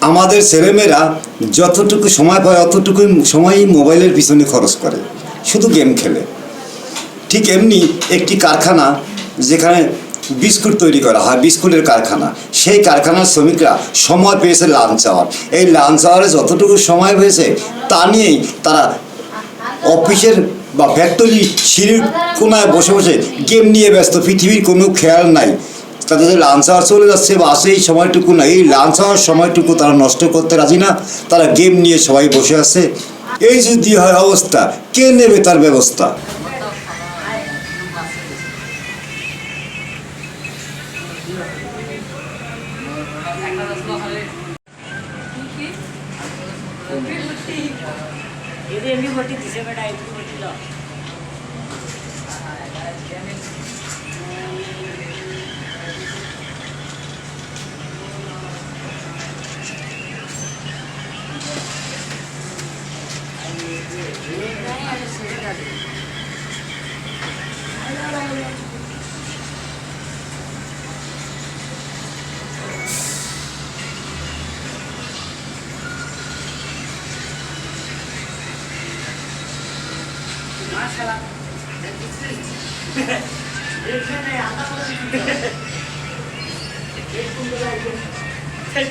আমাদের ছেলেমেয়েরা যতটুকু সময় পায় অতটুকু সময়ই মোবাইলের পিছনে খরচ করে। শুধু গেম খেলে। ঠিক এমনি একটি কারখানা যেখানে বিস্কুট তৈরি করা হয়, বিস্কুটের কারখানা। সেই কারখানার শ্রমিকরা সময় পেয়েছে লাঞ্চ আওয়ার এই লাঞ্চ আওয়ারে যতটুকু সময় পেয়েছে তা নিয়েই তারা অফিসের বা ফ্যাক্টরি সিঁড়ির কোনায় বসে বসে গেম নিয়ে ব্যস্ত। পৃথিবীর কোনো খেয়াল নাই। তাদের লাঞ্চ আওয়ার চলে যাচ্ছে বা আসে এই সময়টুকু না, এই লাঞ্চ আওয়ার সময়টুকু তারা নষ্ট করতে রাজি না, তারা গেম নিয়ে সবাই বসে আছে। এই যদি হয় অবস্থা, কে নেবে তার ব্যবস্থা? এমনি দিছে বেটা এমনি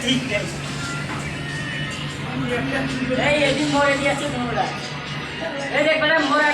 ঠিক আছে এই এদিন এদিকে আছে তোমরা এই দেখ মোড়